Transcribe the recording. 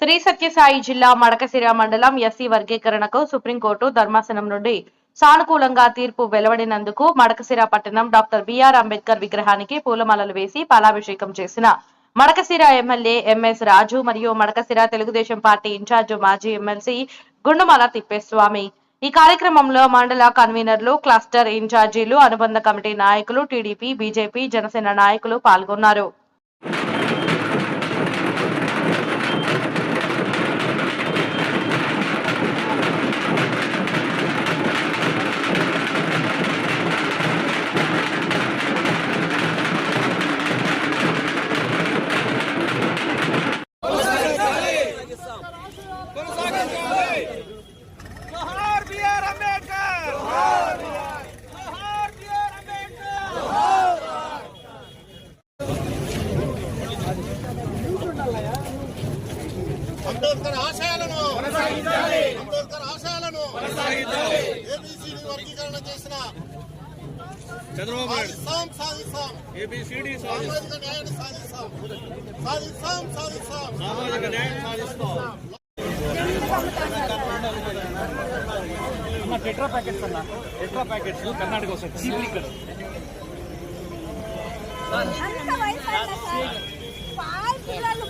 శ్రీ సత్యసాయి జిల్లా మడకసిర మండలం ఎస్సీ వర్గీకరణకు సుప్రీంకోర్టు ధర్మాసనం నుండి సానుకూలంగా తీర్పు వెలువడినందుకు మడకసిర పట్టణం డాక్టర్ బిఆర్ అంబేద్కర్ విగ్రహానికి పూలమాలలు వేసి పాలాభిషేకం చేసిన మడకసిర ఎమ్మెల్యే ఎంఎస్ రాజు మరియు మడకసిర తెలుగుదేశం పార్టీ ఇన్ఛార్జ్ మాజీ ఎమ్మెల్సీ గుండుమాల తిప్పేస్వామి. ఈ కార్యక్రమంలో మండల కన్వీనర్లు క్లస్టర్ ఇన్ఛార్జీలు అనుబంధ కమిటీ నాయకులు టీడీపీ బీజేపీ జనసేన నాయకులు పాల్గొన్నారు. అంబేద్కర్ ఆశయాలను అంబేద్కర్ ఆశయాలను ఏబిసిడి వర్గీకరణ చేసిన చంద్రబాబు సాధిస్తాం. సాధిస్తాం ఏబిసిడి సాధిస్తాం. సామాజిక న్యాయాన్ని సాధిస్తాం. సాధిస్తాం సాధిస్తాం. సామాజిక న్యాయం సాధిస్తాం. అన్న టెట్రా ప్యాకెట్స్ అన్న టెట్రా ప్యాకెట్స్ కర్ణాటక వస్తాయి. Cheap liquor. సార్? పిల్లలు